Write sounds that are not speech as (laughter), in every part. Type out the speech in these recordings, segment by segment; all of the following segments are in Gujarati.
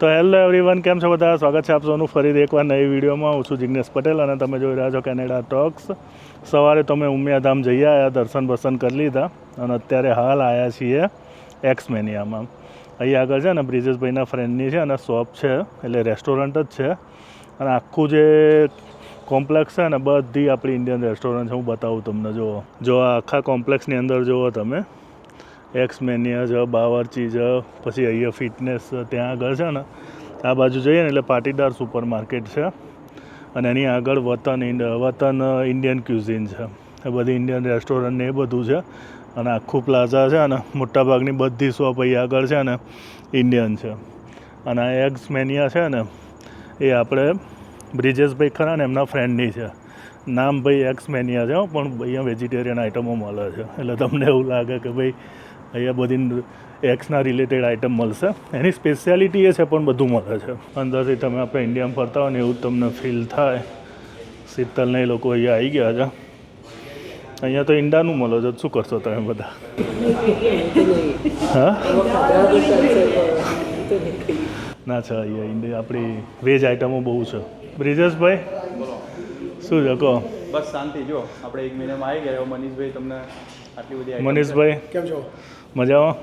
તો હેલો એવરીવન, કેમ છો બધા? સ્વાગત છે આપ સૌનું ફરી એકવાર નવી વિડીયોમાં. હું છું જિગ્નેશ પટેલ અને તમે જોઈ રહ્યા છો કેનેડા ટોક્સ. સવારે તમે ઉમિયાધામ જઈ આવ્યા દર્શન બર્શન કરી લીધા અને અત્યારે હાલ આવ્યા છીએ એક્સમેનિયામાં. અહીં આગળ છે ને બ્રિજેશભાઈના ફ્રેન્ડની છે અને શોપ છે, એટલે રેસ્ટોરન્ટ જ છે. અને આખું જે કોમ્પ્લેક્સ છે ને બધી આપણી ઇન્ડિયન રેસ્ટોરન્ટ છે, હું બતાવું તમને. જુઓ, જો આખા કોમ્પ્લેક્સની અંદર જુઓ તમે એક્સ મેનિયા છે બાવરચી છે પછી અહીંયા ફિટનેસ છે ત્યાં આગળ છે ને, આ બાજુ જઈએ ને એટલે પાટીદાર સુપર માર્કેટ છે. અને એની આગળ વતન વતન ઇન્ડિયન ક્યુઝિન છે. એ બધી ઇન્ડિયન રેસ્ટોરન્ટ ને એ બધું છે. અને આખું પ્લાઝા છે ને મોટાભાગની બધી શોપ અહીં આગળ છે ને ઇન્ડિયન છે. અને આ એગ્સ મેનિયા છે ને, એ આપણે બ્રિજેશભાઈ ખરા ને એમના ફ્રેન્ડની છે. નામ ભાઈ એક્સ મેનિયા છે પણ અહીંયા વેજીટેરિયન આઇટમો મળે છે. એટલે તમને એવું લાગે કે ભાઈ અહીંયા બધી એક્સના રિલેટેડ આઇટમ મળશે. એની સ્પેશિયાલિટી એ છે પણ બધું મળે છે. અંદરથી તમે આપણે ઇન્ડિયામાં ફરતા હોય ને એવું તમને ફીલ થાય. શીતલને એ લોકો અહીંયા આવી ગયા છે. અહીંયા તો ઈંડાનું મળે છે. શું કરશો તમે બધા? હા? ના છે અહીંયા ઇન્ડિયા આપણી વેજ આઇટમો બહુ છે. બ્રિજેશભાઈ શું છે? કહો. બસ શાંતિ જો. આપણે એક મહિનામાં આવી ગયા મનીષભાઈ તમને આટલી બધી મનીષભાઈ? કેમ છો? મજામાં?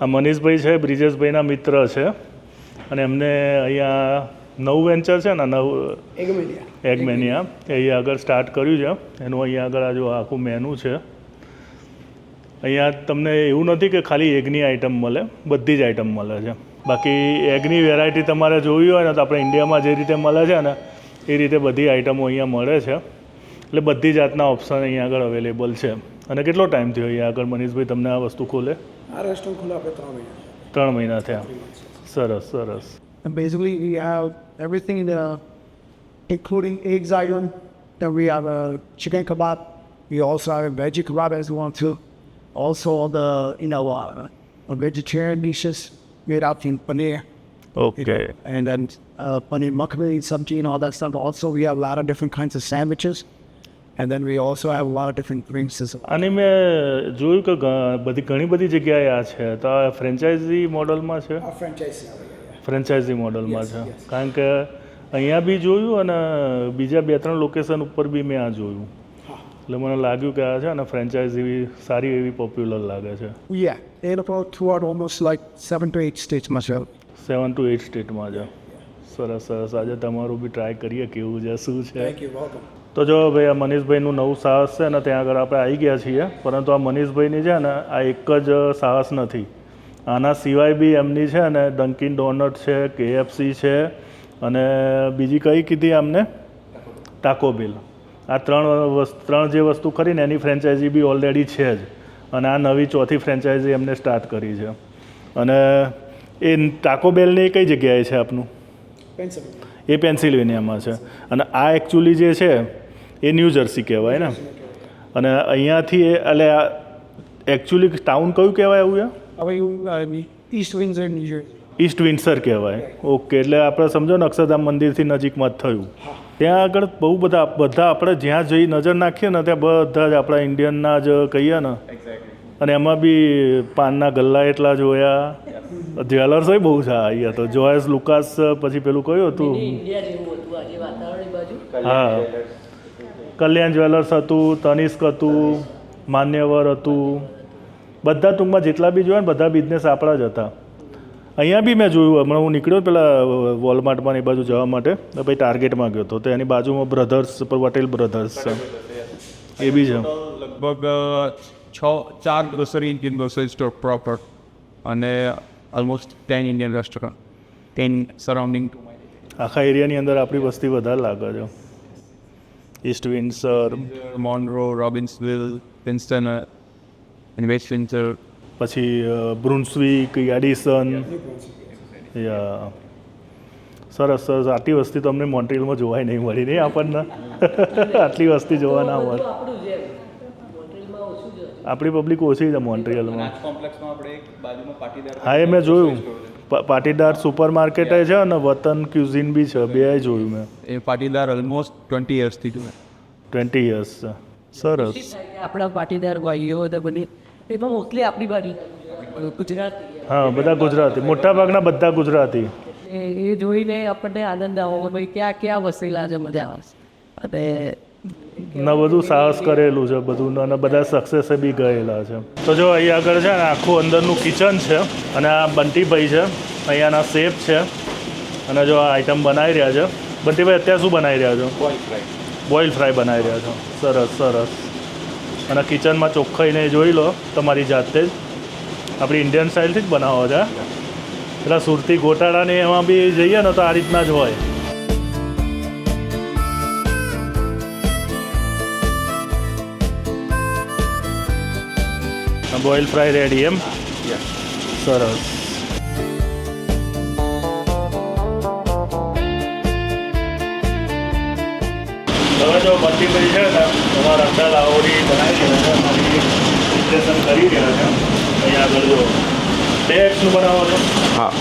આ મનીષભાઈ છે બ્રિજેશભાઈના મિત્ર છે. અને એમને અહીંયા નવું વેન્ચર છે ને નવું એગમેનિયા. એ અહીંયા આગળ સ્ટાર્ટ કર્યું છે. એનું અહીંયા આગળ આ જો આખું મેનુ છે. અહીંયા તમને એવું નથી કે ખાલી એગની આઇટમ મળે બધી જ આઇટમ મળે છે. બાકી એગની વેરાયટી તમારે જોવી હોય ને તો આપણે ઇન્ડિયામાં જે રીતે મળે છે ને એ રીતે બધી આઇટમો અહીંયા મળે છે. એટલે બધી જાતના ઓપ્શન અહીંયા આગળ અવેલેબલ છે. અને કેટલો ટાઈમ થયો અહીંયા આગળ મનીષભાઈ તમને આ વસ્તુ ખોલે આ રેસ્ટોરન્ટ ખુલ્લા આપણે ત્રણ મહિના ત્રણ મહિના થયા સરસ સરસ And basically, we have everything in the, including eggs item. Then we have a chicken kebab. We also have a veggie kebab as well too. Also the you know uh, vegetarian dishes made out in paneer. Okay And then uh, paneer makhani, sabji, and all that stuff. Also, we have a lot of different kinds of sandwiches. And then we also have a different well. આની મેં જોયું કે બધી ઘણી બધી જગ્યાએ આ છે. તો આ ફ્રેન્ચાઇઝી મોડલમાં છે? ફ્રેન્ચાઇઝી મોડલમાં છે. કારણ કે અહીંયા બી જોયું અને બીજા બે ત્રણ લોકેશન ઉપર બી મેં આ જોયું. એટલે મને લાગ્યું કે આ છે અને ફ્રેન્ચાઇઝી સારી એવી પોપ્યુલર લાગે છે. યા એ લોકો throughout almost like seven to eight સ્ટેટ્સમાં છે. સેવન ટુ એટ સ્ટેટમાં છે. સરસ સરસ. આજે તમારું બી ટ્રાય કરીએ કેવું છે શું છે. You. Welcome. તો જો ભાઈ આ મનીષભાઈનું નવું સાહસ છે ને ત્યાં આગળ આપણે આવી ગયા છીએ પરંતુ આ મનીષભાઈની છે ને આ એક જ સાહસ નથી. આના સિવાય બી એમની છે ને ડંકિન ડોનટ છે કેએફસી છે અને બીજી કઈ કીધી એમને ટાકો બિલ આ ત્રણ વસ્તુ ત્રણ જે વસ્તુ કરીને એની ફ્રેન્ચાઇઝી બી ઓલરેડી છે જ. અને આ નવી ચોથી ફ્રેન્ચાઇઝી એમને સ્ટાર્ટ કરી છે. અને એ ટાકો બેલની કઈ જગ્યાએ છે આપનું? એ પેન્સિલવેનિયામાં છે. અને આ એકચ્યુઅલી જે છે એ ન્યૂ જર્સી કહેવાય ને. અને અહીંયાથી એ એટલે એકચ્યુઅલી ટાઉન કયું કહેવાય East Windsor, New Jersey. East Windsor કહેવાય. ઓકે એટલે આપણે સમજો ને અક્ષરધામ મંદિરથી નજીકમાં જ થયું. ત્યાં આગળ બહુ બધા બધા આપણે જ્યાં જઈ નજર નાખીએ ને ત્યાં બધા જ આપણા ઇન્ડિયનના જ કહીએ ને. અને એમાં બી પાનના ગલ્લા એટલા જોયા. જ્વેલર્સ હોય બહુ છે અહીંયા તો. જોયસ લુકાસ પછી પેલું કયું હતું? હા. કલ્યાણ જ્વેલર્સ હતું તનિષ્ક હતું માન્યવર હતું. બધા ટૂંકમાં જેટલા બી જોયા ને બધા બિઝનેસ આપણા જ હતા. અહીંયા બી મેં જોયું હમણાં હું નીકળ્યો પેલા વોલમાર્ટમાં એ બાજુ જવા માટે તો ભાઈ ટાર્ગેટમાં ગયો હતો તો એની બાજુમાં બ્રધર્સ પટેલ બ્રધર્સ છે. એ બી છે. લગભગ છ ચાર grocery Indian grocery store proper અને almost ten Indian restaurant ten surrounding આખા એરિયાની અંદર આપણી વસ્તી વધારે લાગે છે. East Windsor Monroe Robbinsville Winston અને વેસ્ટ વિન્સર પછી બ્રુન્સવિક એડિસન યા સરસ સરસ. આટલી વસ્તી તમને મોન્ટ્રીયલમાં જોવાય નહીં મળી નહીં આપણને. (laughs) આટલી વસ્તી જોવા ના મળે આપણું પબ્લિક ઓછી છે મોન્ટ્રીયલમાં. હા એ મેં જોયું. પાટીદાર સુપર માર્કેટ છે અને વતન ક્યુઝિન બી છે બે જોયું મેં. એ પાટીદાર ઓલમોસ્ટ ટ્વેન્ટી યર્સથી જોવે ટ્વેન્ટી યર્સ છે સરસ. આપણા પાટીદાર ભાઈઓ બધા બની એમાં મોસ્ટલી આપણી બાજુ ગુજરાતી. હા બધા ગુજરાતી. મોટા ભાગના બધા ગુજરાતી. એ એ જોઈને આપણને આનંદ આવો ભાઈ ક્યાં ક્યાં વસેલા છે મજા આવશે અને ને બધું સાહસ કરેલું છે બધું. અને બધા સક્સેસે બી ગયેલા છે. તો જો અહીં આગળ છે ને આખું અંદરનું કિચન છે અને આ બંટીભાઈ છે અહીંયાના શેફ છે અને જો આ આઈટમ બનાવી રહ્યા છે. બંટીભાઈ અત્યારે શું બનાવી રહ્યા છો? બોઇલ ફ્રાય બનાવી રહ્યા છો. સરસ સરસ. અને કિચનમાં ચોખ્ખાઈને જોઈ લો તમારી જાતે જ. આપણી ઇન્ડિયન સ્ટાઇલથી જ બનાવો છે પેલા સુરતી ગોટાળાને એમાં બી જઈએ ને તો આ રીતના જ હોય. બોઇલ ફ્રાય રેડી એમ સરસ હવે જો બંટીભાઈ છે ને તમારા અંડા લાહોરી બનાવી વિશ્લેષણ કરી રહ્યા છે અહીંયા આગળ જો બે એક્સનું બનાવો છો હા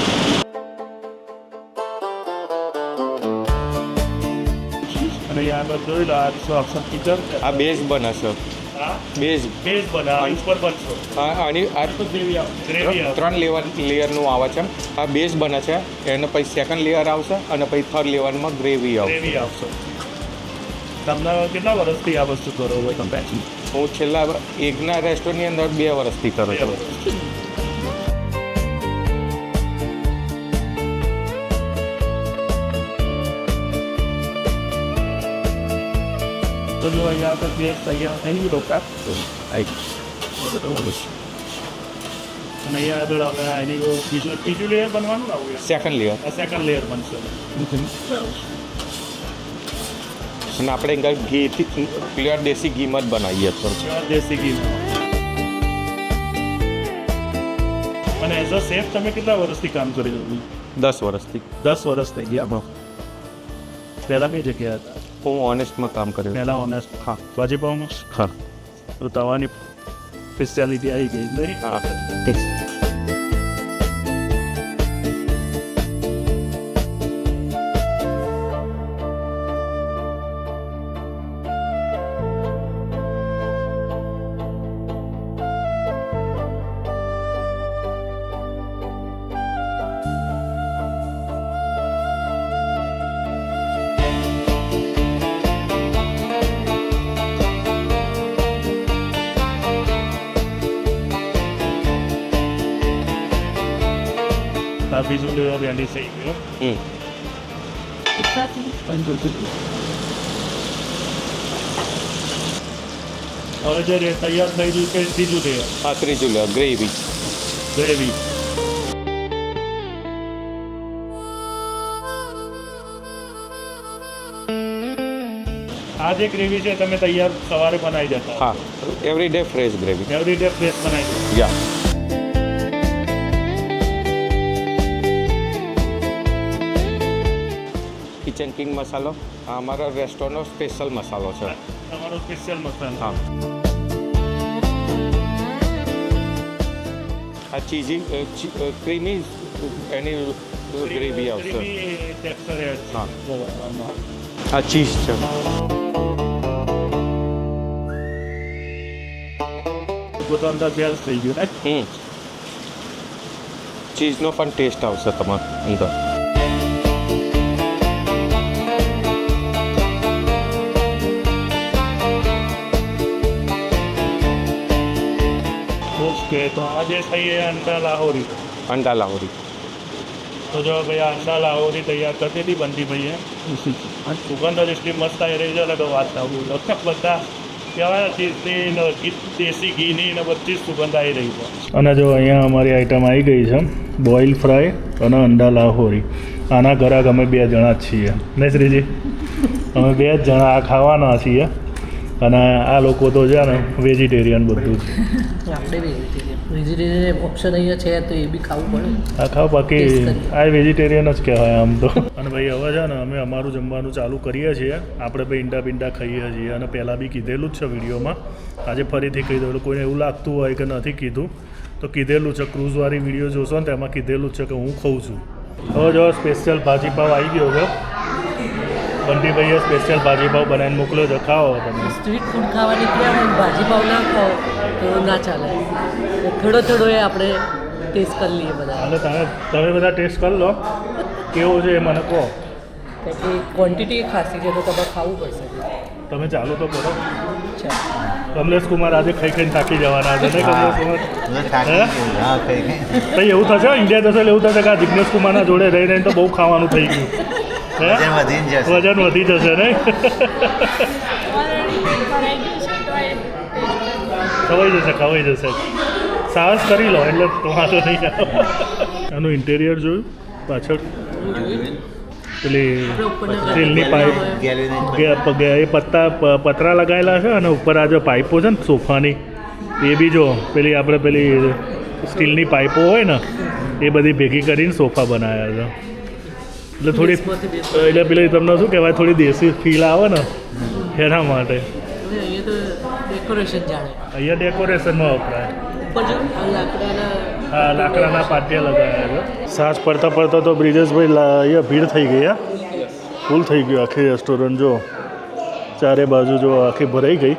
અને અહીંયા આગળ જોઈ લો આ ઓપ્શન કિચન આ બેઝ બને છે હા બેઝ. બેઝ બનાવો ઉપર બનશો અને આ ત્રણ લેવર લેયરનું આવે છે. આ બેઝ બને છે. એને પછી સેકન્ડ લેયર આવશે અને પછી થર્ડ લેવલમાં ગ્રેવી આવશે. ગ્રેવી આવશે. તમને કેટલા વર્ષથી આ વસ્તુ કરો છો તમે? હું છેલ્લા એકના રેસ્ટોરન્ટની અંદર બે વર્ષથી કરું છું. તો જો અહીંયા આગળ બે તૈયાર થઈ ગયું ડોકા અને અહીંયા આગળ હવે એની બીજું ત્રીજું લેયર બનવાનું આવું સેકન્ડ લેયર સેકન્ડ લેયર બનશે અને આપણે અહીં ઘીથી પ્યોર દેશી ઘીમાં જ બનાવીએ પ્યોર દેશી ઘી અને એઝ અ સેફ તમે કેટલા વર્ષથી કામ કરી રહ્યું દસ વર્ષથી દસ વર્ષ થઈ ગયા પહેલાં બે જગ્યા હતા હું ઓનેસ્ટમાં કામ કર્યું પહેલાં ઓનેસ્ટ હા. વાજીપાવમાં હા. તો તવાની સ્પેશિયાલિટી આવી ગઈ. નહીં હા આ બીજું લેવા રેડી થઈ ગયું હમ હવે જે રે- તૈયાર થઈ ગયું કે ત્રીજું લેયર આ ત્રીજું લેયર ગ્રેવી ગ્રેવી આ જે ગ્રેવી છે તમે તૈયાર સવારે બનાવી દેતા હા every day fresh gravy every day fresh બનાવી દો યા કિચન કિંગ મસાલો આ અમારો રેસ્ટોરન્ટનો સ્પેશિયલ મસાલો છે. તમારો સ્પેશિયલ મસાલો હા. આ ચીઝી ક્રીમી એની ગ્રેવી આવશે. હા. આ ચીઝ છે. બધું અંદર બેલ્સ થઈ ગયું ચીઝનો પણ ટેસ્ટ આવશે તમારે અંદર. ઓકે તો આજે થઈ એ અંડા લાહોરી. અંડા લાહોરી. તો જો ભાઈ આ અંડા લાહોરી તૈયાર કરતી હતી બનતી ભાઈએ. સુગંધ જ એટલી મસ્ત આવી રહી છે એટલે તો વાત આવું. બધા કહેવાય ચીજની ને દેશી ઘીની ને બધી સુગંધ આવી રહી છે. અને જો અહીંયા અમારી આઈટમ આવી ગઈ છે બોઇલ ફ્રાય અને અંડા લાહોરી. આના ઘરાક અમે બે જણા જ છીએ. ને શ્રીજી? અમે બે જ જણા આ ખાવાના છીએ. અને આ લોકો તો છે ને વેજીટેરિયન બધું જ. આપણે વેજીટેરિયન ઓપ્શન અહીંયા છે તો એ બી ખાવું પડે. આ ખાવ બાકી આ વેજીટેરિયન જ કહેવાય આમ તો. અને ભાઈ હવે છે ને અમે અમારું જમવાનું ચાલુ કરીએ છીએ. આપણે ભાઈ ઈંડા પિંડા ખાઈએ છીએ અને પહેલાં બી કીધેલું જ છે વિડીયોમાં. આજે ફરીથી કહી દઉં કોઈને એવું લાગતું હોય કે નથી કીધું તો કીધેલું છે. ક્રૂઝવાળી વીડિયો જોશો ને તેમાં કીધેલું છે કે હું ખાઉં છું. હવે જો સ્પેશિયલ ભાજીપાવ આવી ગયો છે. બંટીભાઈએ સ્પેશિયલ ભાજીપાવ બનાવીને મોકલ્યો છે. ખાઓ તમે. સ્ટ્રીટ ફૂડ ખાવાની ક્યાં હોય ના ખાઓ. તો ના ચાલે. થોડો થોડો એ આપણે ટેસ્ટ કરી લઈએ બધા. અને તમે તમે બધા ટેસ્ટ કરી લો. કેવો છે એ મને કહો. કે ક્વોન્ટિટી ખાસી છે તો તમારે ખાવું પડશે. તમે ચાલો તો કરો. કમલેશ કુમાર આજે ખાઈ ખાઈને થાકી જવાના છે ને કમલેશ કુમાર? કંઈ એવું થશે ઇન્ડિયા જશે એટલે એવું થશે કે આ જિગ્નેશ કુમારના જોડે રહી રહીને તો બહુ ખાવાનું થઈ ગયું. હે? વજન વધીને વજન વધી જશે નહીં? (laughs) ખવાઈ જશે ખવાઈ જશે. સાહસ કરી લો એટલે તમારો નહીં આવે. આનું ઇન્ટેરિયર જોયું? પાછળ? પેલી સ્ટીલની પાઇપ એ પત્તા પ- પતરા લગાવેલા છે અને ઉપર આ જો પાઇપો છે ને સોફાની. એ બી જો પેલી આપણે પેલી સ્ટીલની પાઇપો હોય ને એ બધી ભેગી કરીને સોફા બનાવ્યા છે. એટલે થોડી એટલે પેલી તમને શું કહેવાય થોડી દેશી ફીલ આવે ને એના માટે. અહીંયા તો ડેકોરેશન જાણે. અહીંયા ડેકોરેશનમાં વપરાય હા લાકડાના પાટિયા લગાવ્યા છે. સાંજ પડતા પડતા તો બ્રિજેશભાઈ લા- અહીંયા ભીડ થઈ ગઈ હા? ફૂલ થઈ ગયું આખી રેસ્ટોરન્ટ જો. ચારે બાજુ જો આખી ભરાઈ ગઈ.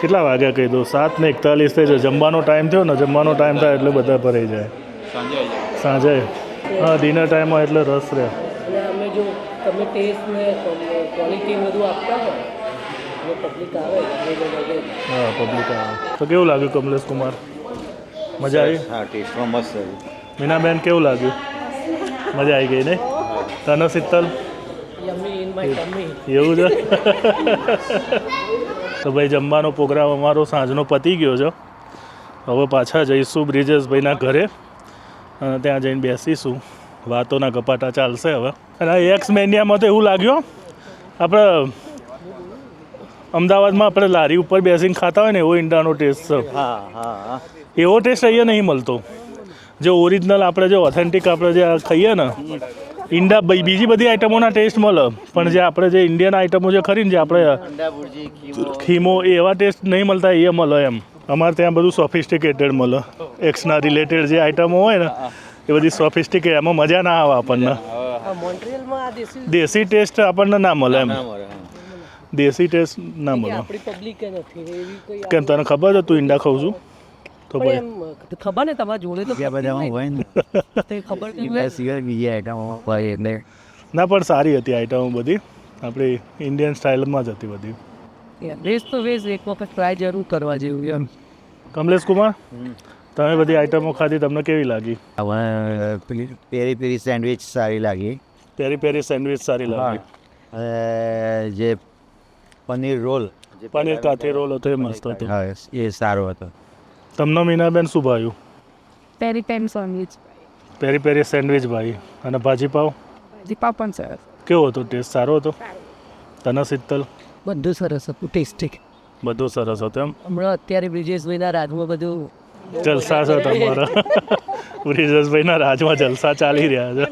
કેટલા વાગ્યા કહી દો સાત ને એકતાલીસ થઈ જાય. જમવાનો ટાઈમ થયો ને જમવાનો ટાઈમ થાય એટલે બધા ભરાઈ જાય. સાંજે આવી જાય. સાંજે હા ડિનર ટાઈમમાં એટલે રસ રહે અમે જો તમે ટેસ્ટ ને ક્વોલિટી બધું આપતા હોય હા પબ્લિક આવે. તો કેવું લાગ્યું કમલેશ કુમાર? મજા આવી? હા ટેસ્ટમાં મસ્ત હતું મીનાબેન કેવું લાગ્યું? મજા આવી ગઈ નહીં તને શીતલ? એવું છે તો ભાઈ જમવાનો પ્રોગ્રામ અમારો સાંજનો પતી ગયો છે. હવે પાછા જઈશું બ્રિજેશભાઈના ઘરે. અને ત્યાં જઈને બેસીશું. વાતોના કપાટા ચાલશે હવે. અને એક્સ મેનિયામાં તો એવું લાગ્યું આપણે અમદાવાદમાં આપણે લારી ઉપર બેસીને ખાતા હોય ને એવો ઈંડાનો ટેસ્ટ છે. હા હા એવો ટેસ્ટ અહીંયા નહીં મળતો. જે ઓરિજિનલ આપણે જે ઓથેન્ટિક આપણે જે ખાઈએ ને ઈંડા બી- બીજી બધી આઈટમોના ટેસ્ટ મળે. પણ જે આપણે જે ઇન્ડિયન આઈટમો જે ખરી ને જે આપણે ખીમો. એવા ટેસ્ટ નહીં મળતા એ મળે એમ. અમારે ત્યાં બધું સોફિસ્ટિકેટેડ મળે. એક્સના રિલેટેડ જે આઈટમો હોય ને એ બધી સોફિસ્ટિકેટ એમાં મજા ના આવે આપણને. આ મોન્ટ્રિયલમાં આ દેશી દેશી ટેસ્ટ આપણને ના મળે એમ. દેશી ટેસ્ટ ના મળે. આપણી પબ્લિક નથી એવી કોઈ કેમ તને ખબર છે તું ઈંડા ખાઉં છું? તો ભાઈ ખબર ને તમારા જોડે તો બધામાં હોય ને. તે ખબર સિવાય બીજી આઈટમો હોય એટલે. ના પણ સારી હતી આઈટમો બધી. આપણી ઇન્ડિયન સ્ટાઇલમાં જ હતી બધી. વેસ્ટ તો વેસ્ટ એક વખત ટ્રાય જરૂર કરવા જેવું એમ. કમલેશ કુમાર તમે બધી આઈટમો ખાધી તમને કેવી લાગી? હવે પેલી પેરી પેરી સેન્ડવિચ સારી લાગી. પેરી પેરી સેન્ડવિચ સારી લાગી. જે પનીર રોલ. પનીર કાઠી રોલ હતો એ મસ્ત હતો. હા એ સારો હતો. તમને મીનાબેન શું ભાવ્યું પેરી પેન સેન્ડવિચ. પેરી પેરી સેન્ડવિચ ભાઈ. અને ભાજી પાવ દીપા પણ સરસ. કેવો હતો? ટેસ્ટ સારો હતો? તને શીતલ? બધું સરસ હતું ટેસ્ટી બધું સરસ હતો એમ? હમણાં અત્યારે બ્રિજેશભાઈના રાજમાં બધું જલસા છે તમારા. (laughs) બ્રિજેશભાઈના રાજમાં જલસા ચાલી રહ્યા છે.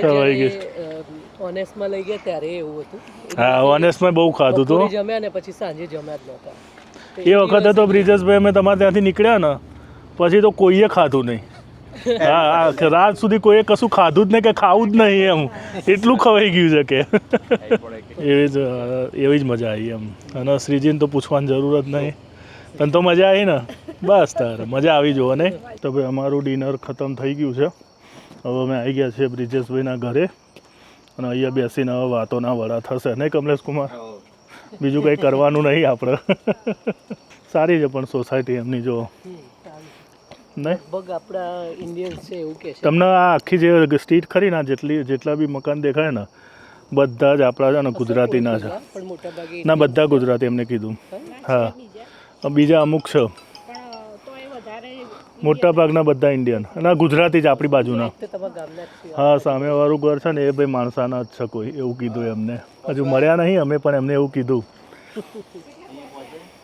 ખવાઈ જ્યારે ઓનેસ્ટમાં લઈ ગયા ત્યારે એવું હતું. હા ઓનેસ્ટમાં બહુ ખાધું હતું જમ્યા ને પછી સાંજે જમ્યા જ નહોતા. એ વખતે તો બ્રિજેશભાઈ અમે તમારે ત્યાંથી નીકળ્યા ને પછી તો કોઈએ ખાધું નહીં. (laughs) હા હા રાત સુધી કોઈએ કશું ખાધું જ નહીં કે ખાવું જ નહીં એમ. એટલું ખવાઈ ગયું છે કે. એવી જ એવી જ મજા આવી એમ. અને શ્રીજીને તો પૂછવાની જરૂર જ નહીં. તને તો મજા આવી ને? બસ તારે મજા આવી જુઓ ને તો ભાઈ અમારું ડિનર ખતમ થઈ ગયું છે. હવે અમે આવી ગયા છીએ બ્રિજેશભાઈના ઘરે. અને અહીંયા બેસીને હવે વાતોના વડા થશે. નહીં કમલેશ કુમાર? બીજું કંઈ કરવાનું નહીં આપણે. સારી છે પણ સોસાયટી એમની જો. તમને આ આખી જે સ્ટ્રીટ ખરી ના જેટલી જેટલા બી મકાન દેખાય ને બધા જ આપણા છે ને ગુજરાતીના છે. ના બધા ગુજરાતી એમને કીધું. હા. બીજા અમુક છે. મોટા ભાગના બધા ઇન્ડિયન અને ગુજરાતી જ આપણી બાજુના. હા સામેવાળું ઘર છે ને એ ભાઈ માણસાના જ છે કોઈ એવું કીધું એમને. હજુ મળ્યા નહીં અમે પણ એમને એવું કીધું.